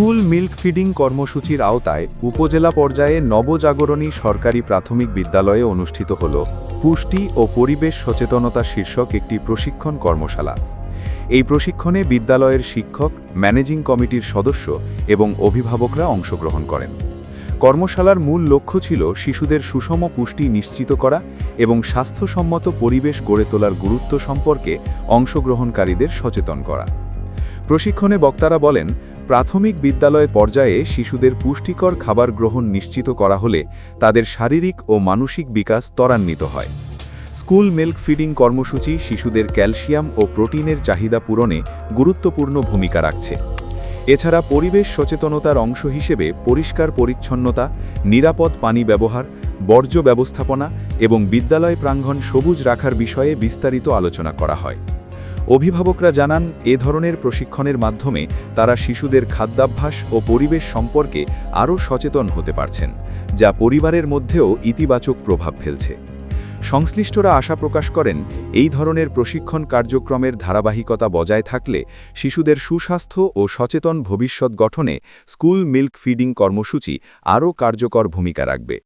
School milk feeding কর্মসূচির আওতায় উপজেলা পর্যায়ে নবজাগরণী সরকারি প্রাথমিক বিদ্যালয়ে অনুষ্ঠিত হল পুষ্টি ও পরিবেশ সচেতনতা শীর্ষক একটি প্রশিক্ষণ কর্মশালা। এই প্রশিক্ষণে বিদ্যালয়ের শিক্ষক, ম্যানেজিং কমিটির সদস্য এবং অভিভাবকরা অংশগ্রহণ করেন। কর্মশালার মূল লক্ষ্য ছিল শিশুদের সুষম পুষ্টি নিশ্চিত করা এবং স্বাস্থ্যসম্মত পরিবেশ গড়ে তোলার গুরুত্ব সম্পর্কে অংশগ্রহণকারীদের সচেতন করা। প্রশিক্ষণে বক্তারা বলেন, প্রাথমিক বিদ্যালয় পর্যায়ে শিশুদের পুষ্টিকর খাবার গ্রহণ নিশ্চিত করা হলে তাদের শারীরিক ও মানসিক বিকাশ ত্বরান্বিত হয়। স্কুল মিল্ক ফিডিং কর্মসূচি শিশুদের ক্যালসিয়াম ও প্রোটিনের চাহিদা পূরণে গুরুত্বপূর্ণ ভূমিকা রাখছে। এছাড়া পরিবেশ সচেতনতার অংশ হিসেবে পরিষ্কার পরিচ্ছন্নতা, নিরাপদ পানি ব্যবহার, বর্জ্য ব্যবস্থাপনা এবং বিদ্যালয় প্রাঙ্গণ সবুজ রাখার বিষয়ে বিস্তারিত আলোচনা করা হয়। অভিভাবকরা জানান, এ ধরনের প্রশিক্ষণের মাধ্যমে তারা শিশুদের খাদ্যাভ্যাস ও পরিবেশ সম্পর্কে আরও সচেতন হতে পারছেন, যা পরিবারের মধ্যেও ইতিবাচক প্রভাব ফেলছে। সংশ্লিষ্টরা আশা প্রকাশ করেন, এই ধরনের প্রশিক্ষণ কার্যক্রমের ধারাবাহিকতা বজায় থাকলে শিশুদের সুস্বাস্থ্য ও সচেতন ভবিষ্যৎ গঠনে স্কুল মিল্ক ফিডিং কর্মসূচি আরও কার্যকর ভূমিকা রাখবে।